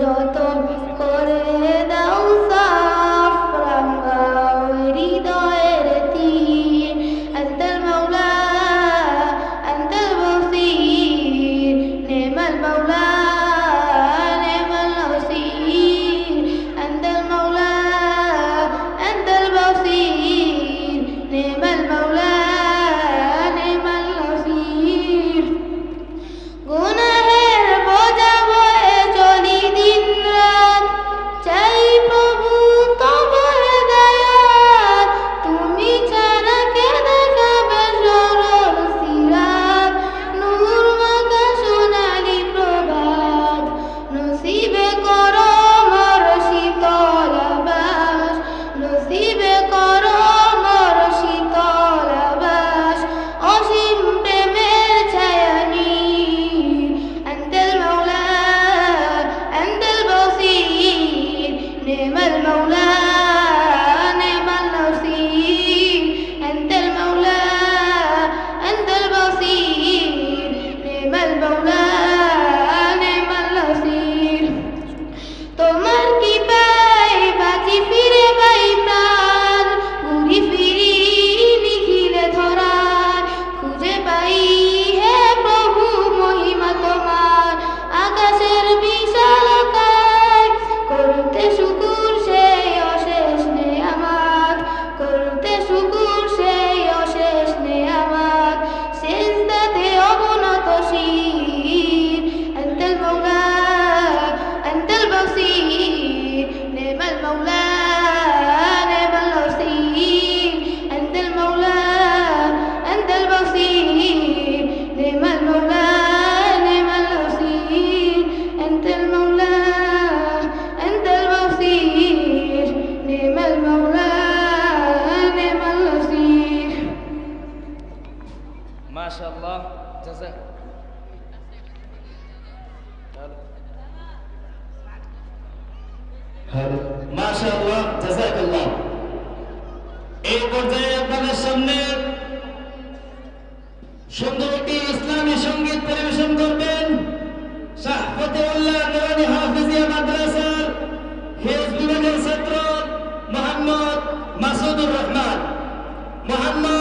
যত المولى الله جزاكم মাশাআল্লাহ এই পর্যায়ে আপনাদের সামনে সুন্দর একটি ইসলামী সংগীত পরিবেশন করবেন শাহ ফতেউল্লাহ ছাত্র মোহাম্মদ মাসুদুর রহমান। মোহাম্মদ